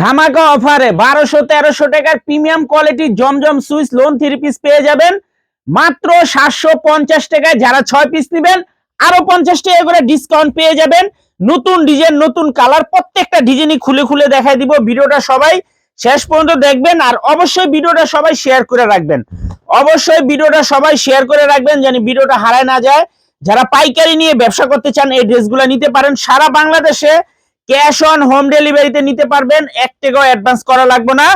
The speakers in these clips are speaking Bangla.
ধামাকা অফারে বারোশো তেরোশো টাকার premium quality Zamzam Swiss lawn three piece পেয়ে যাবেন। মাত্র সাতশো পঞ্চাশ টাকায় যারা ছয় পিস নেবেন, আরও পঞ্চাশ টাকা করে ডিসকাউন্ট পেয়ে যাবেন। নতুন ডিজাইন নতুন কালার প্রত্যেকটা ডিজাইনই খুলে খুলে দেখাই দিব ভিডিওটা সবাই। শেষ পর্যন্ত দেখবেন আর অবশ্যই ভিডিওটা সবাই শেয়ার করে রাখবেন। অবশ্যই ভিডিওটা সবাই শেয়ার করে রাখবেন যেন ভিডিওটা হারায় না যায়। যারা পাইকারি নিয়ে ব্যবসা করতে চান, এই ড্রেসগুলো নিতে পারেন। সারা বাংলাদেশে ক্যাশ অন হোম ডেলিভারিতে নিতে পারবেন। এক টাকাও অ্যাডভান্স করা লাগবে না।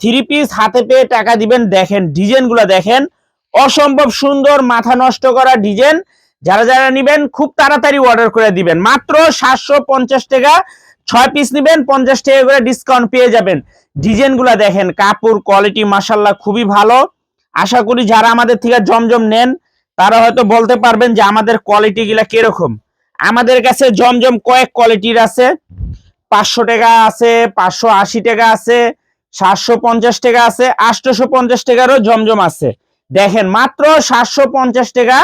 থ্রি পিস হাতে পেয়ে টাকা দিবেন। দেখেন ডিজাইনগুলো দেখেন। অসম্ভব সুন্দর, মাথা নষ্ট করা ডিজাইন যারা যারা নিবেন, খুব তাড়াতাড়ি অর্ডার করে দিবেন। মাত্র সাতশো পঞ্চাশ টাকা। ছয় পিস নেবেন, পঞ্চাশ টাকা করে ডিসকাউন্ট পেয়ে যাবেন। ডিজাইনগুলো দেখেন, কাপড় কোয়ালিটি মাসাল্লাহ খুবই ভালো। আশা করি যারা আমাদের থেকে জমজম নেন, তারা হয়তো বলতে পারবেন যে আমাদের কোয়ালিটি গুলা কীরকম। আমাদের কাছে জমজম কয়েক কোয়ালিটির আছে। পাঁচশো টাকা আছে, পাঁচশো আশি টাকা আছে, সাতশো পঞ্চাশ টাকা আছে, আটশোশো পঞ্চাশ টাকারও জমজম আছে। দেখেন, মাত্র সাতশো পঞ্চাশ টাকা।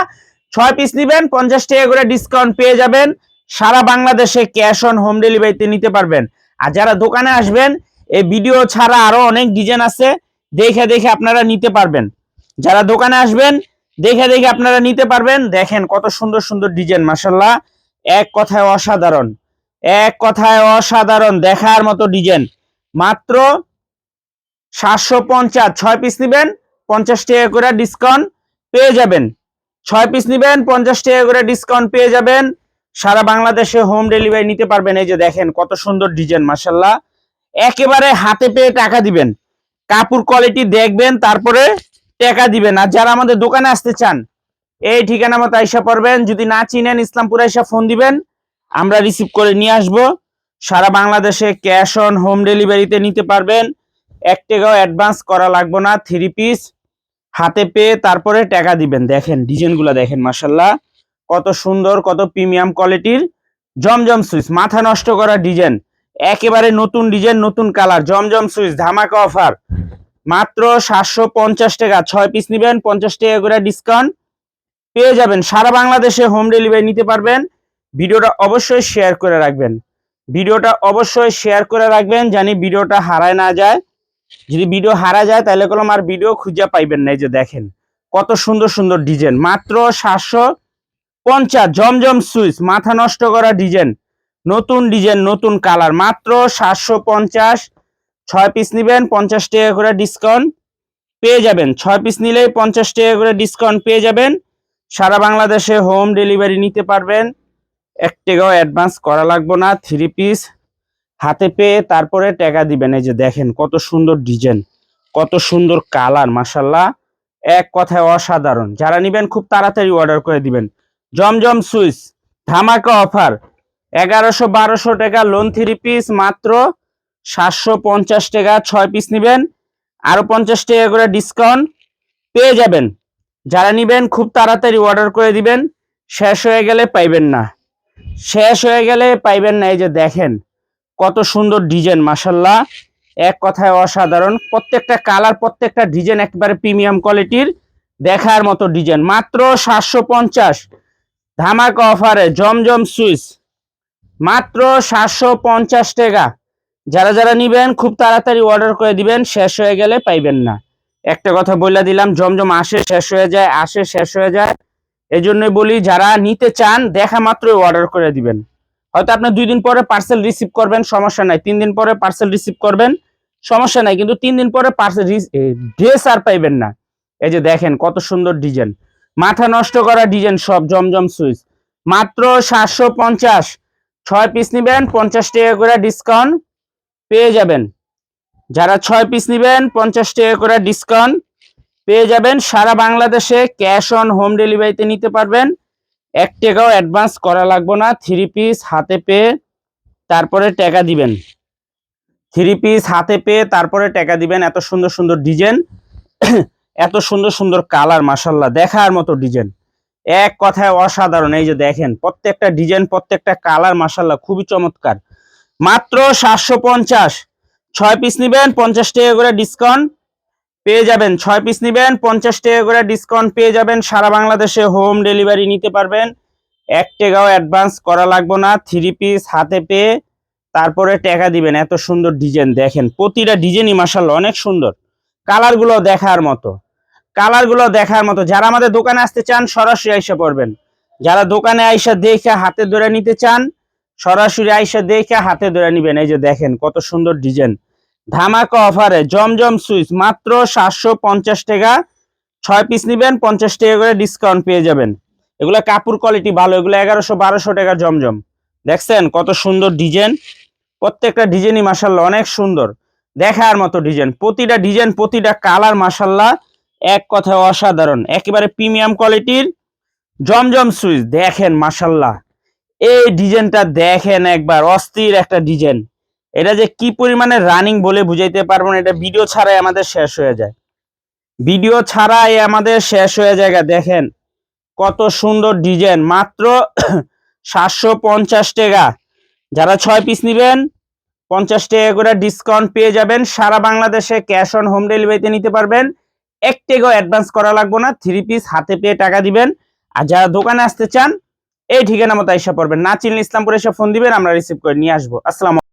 ছয় পিস নিবেন, পঞ্চাশ টাকা করে ডিসকাউন্ট পেয়ে যাবেন। সারা বাংলাদেশে ক্যাশ অন হোম ডেলিভারিতে নিতে পারবেন। আর যারা দোকানে আসবেন, এই ভিডিও ছাড়া আরও অনেক ডিজাইন আছে। দেখে দেখে আপনারা নিতে পারবেন। যারা দোকানে আসবেন, দেখে দেখে আপনারা নিতে পারবেন। দেখেন কত সুন্দর সুন্দর ডিজাইন মাসাল্লাহ এক কথায় অসাধারণ, এক কথায় অসাধারণ দেখার মতো ডিজাইন। মাত্র সাতশো পঞ্চাশ, ছয় পিস নেবেন, পঞ্চাশ টাকা করে ডিসকাউন্ট পেয়ে যাবেন। ছয় পিস নেবেন, পঞ্চাশ টাকা করে ডিসকাউন্ট পেয়ে যাবেন। সারা বাংলাদেশে হোম ডেলিভারি নিতে পারবেন, এই যে দেখেন কত সুন্দর ডিজাইন মাসাল্লাহ একেবারে হাতে পেয়ে টাকা দিবেন। কাপড় কোয়ালিটি দেখবেন, তারপরে টাকা দিবেন। আর যারা আমাদের দোকানে আসতে চান এই ঠিকানা মতো আইসা পড়বেন। যদি না চিনেন ইসলামপুর আইসা ফোন দিবেন। আমরা রিসিভ করে নিয়ে আসব। সারা বাংলাদেশে ক্যাশ অন হোম ডেলিভারিতে নিতে পারবেন। এক টাকাও অ্যাডভান্স করা লাগবে না। থ্রি পিস হাতে পেয়ে তারপরে টাকা দিবেন। দেখেন ডিজাইনগুলো দেখেন মাসাল্লাহ কত সুন্দর, কত প্রিমিয়াম কোয়ালিটির জমজম সুইচ, মাথা নষ্ট করা ডিজাইন একেবারে নতুন ডিজাইন নতুন কালার জমজম সুইচ, ধামাকা অফার মাত্র সাতশো পঞ্চাশ টাকা। ছয় পিস নিবেন, পঞ্চাশ টাকা করে ডিসকাউন্ট পেয়ে যাবেন। সারা বাংলাদেশে হোম ডেলিভারি নিতে পারবেন। ভিডিওটা অবশ্যই শেয়ার করে রাখবেন। ভিডিওটা অবশ্যই শেয়ার করে রাখবেন জানি ভিডিওটা হারায় না যায়। যদি ভিডিও হারা যায়, তাহলে কলম আর ভিডিও খুঁজে পাইবেন না যে দেখেন। কত সুন্দর সুন্দর ডিজাইন মাত্র সাতশো পঞ্চাশ, জমজম সুইচ, মাথা নষ্ট করা ডিজাইন নতুন ডিজাইন নতুন কালার মাত্র সাতশো পঞ্চাশ, ছয় পিস নেবেন, পঞ্চাশ টাকা করে ডিসকাউন্ট পেয়ে যাবেন। ছয় পিস নিলেই পঞ্চাশ টাকা করে ডিসকাউন্ট পেয়ে যাবেন। সারা বাংলাদেশে হোম ডেলিভারি নিতে পারবেন। এক অ্যাডভান্স করা লাগবে না থ্রি পিস হাতে পেয়ে তারপরে টাকা দিবেন। এই যে দেখেন, কত সুন্দর ডিজাইন কত সুন্দর কালার মাসাল্লাহ এক কথায় অসাধারণ। যারা নিবেন, খুব তাড়াতাড়ি অর্ডার করে দিবেন। জমজম সুইচ, ধামাকা অফার এগারোশো বারোশো টাকা লোন থ্রি পিস মাত্র সাতশো পঞ্চাশ টাকা। ছয় পিস নেবেন। আরও পঞ্চাশ টাকা করে ডিসকাউন্ট পেয়ে যাবেন। যারা নিবেন, খুব তাড়াতাড়ি অর্ডার করে দিবেন। শেষ হয়ে গেলে পাইবেন না। শেষ হয়ে গেলে পাইবেন না। এই যে দেখেন, কত সুন্দর ডিজাইন মাসাল্লাহ এক কথায় অসাধারণ। প্রত্যেকটা কালার প্রত্যেকটা ডিজাইন একেবারে প্রিমিয়াম কোয়ালিটির দেখার মতো ডিজাইন মাত্র সাতশো পঞ্চাশ। ধামাকা অফারে জমজম সুইচ। মাত্র সাতশো পঞ্চাশ টাকা। যারা যারা নিবেন, খুব তাড়াতাড়ি অর্ডার করে দিবেন। শেষ হয়ে গেলে পাইবেন না। একটা কথা বলে দিলাম, জমজম আসে শেষ হয়ে যায়, আসে শেষ হয়ে যায়। এই জন্যই বলি, যারা নিতে চান, দেখা মাত্রই অর্ডার করে দিবেন। হয়তো আপনি দুই দিন পরে পার্সেল রিসিভ করবেন, সমস্যা নাই। তিন দিন পরে পার্সেল রিসিভ করবেন, সমস্যা নাই। কিন্তু তিন দিন পরে পার্সেল ড্রেস আর পাইবেন না। এই যে দেখেন, কত সুন্দর ডিজাইন মাথা নষ্ট করা ডিজাইন সব, জমজম সুইচ মাত্র সাতশো পঞ্চাশ। ছয় পিস নেবেন, পঞ্চাশ টাকা করে ডিসকাউন্ট পেয়ে যাবেন। যারা ছয় পিস নিবেন, পঞ্চাশ টাকা করে ডিসকাউন্ট পেয়ে যাবেন। সারা বাংলাদেশে ক্যাশ অন হোম ডেলিভারিতে নিতে পারবেন। এক টাকাও অ্যাডভান্স করা লাগবে না। থ্রি পিস হাতে পেয়ে তারপরে টাকা দিবেন। থ্রি পিস হাতে পেয়ে তারপরে টাকা দিবেন। এত সুন্দর সুন্দর ডিজাইন এত সুন্দর সুন্দর কালার মাসাল্লাহ দেখার মতো ডিজাইন এক কথায় অসাধারণ। এই যে দেখেন, প্রত্যেকটা ডিজাইন প্রত্যেকটা কালার মাসাল্লাহ খুবই চমৎকার। মাত্র সাতশো পঞ্চাশ। ছয় পিস নিবেন, পঞ্চাশ টাকা করে ডিসকাউন্ট পেয়ে যাবেন। ছয় পিস নিবেন, পঞ্চাশ টাকা করে ডিসকাউন্ট পেয়ে যাবেন। সারা বাংলাদেশে হোম ডেলিভারি নিতে পারবেন। এক টাকাও অ্যাডভান্স করা লাগবে না। থ্রি পিস হাতে পেয়ে তারপরে টাকা দিবেন। এত সুন্দর ডিজাইন দেখেন। প্রতিটা ডিজাইনই মাসাল্লাহ অনেক সুন্দর। কালারগুলো দেখার মতো। কালারগুলো দেখার মতো। যারা আমাদের দোকানে আসতে চান, সরাসরি আইসা পড়বেন। যারা দোকানে আইসা দেখে হাতে ধরে নিতে চান, সরাসরি আইসা দেখে হাতে ধরে নিবেন। এই যে দেখেন কত সুন্দর ডিজাইন ধামাকা অফারে জমজম সুইচ মাত্র সাতশো পঞ্চাশ টাকা। ছয় পিস নিবেন, পঞ্চাশ টাকা করে ডিসকাউন্ট পেয়ে যাবেন। এগুলো কাপড় কোয়ালিটি ভালো, এগুলো এগারোশো বারোশো টাকা জমজম। দেখছেন কত সুন্দর ডিজাইন প্রত্যেকটা ডিজাইনই মাসাল্লাহ অনেক সুন্দর। দেখার মতো ডিজাইন প্রতিটা ডিজাইন প্রতিটা কালার মাসাল্লাহ এক কথায় অসাধারণ। একেবারে প্রিমিয়াম কোয়ালিটির জমজম সুইচ। দেখেন মাসাল্লাহ এই ডিজাইনটা দেখেন একবার, অস্থির একটা ডিজাইন এটা যে কি পরিমাণে রানিং বলে বুঝাইতে পারব না, এটা ভিডিও ছাড়াই আমাদের শেষ হয়ে যায়। ভিডিও ছাড়াই আমাদের শেষ হয়ে যায় দেখেন কত সুন্দর ডিজাইন মাত্র সাতশো পঞ্চাশ টাকা। যারা ছয় পিস নেবেন, পঞ্চাশ টাকা করে ডিসকাউন্ট পেয়ে যাবেন, সারা বাংলাদেশে ক্যাশ অন হোম ডেলিভারিতে নিতে পারবেন। এক টাকাও অ্যাডভান্স করা লাগবে না থ্রি পিস হাতে পেয়ে টাকা দিবেন। আর যারা দোকানে আসতে চান, এই ঠিকানা মতো এসে পড়বেন। না চিনলে ইসলামপুর এসে ফোন দিবেন, আমরা রিসিভ করে নিয়ে আসব। আসসালাম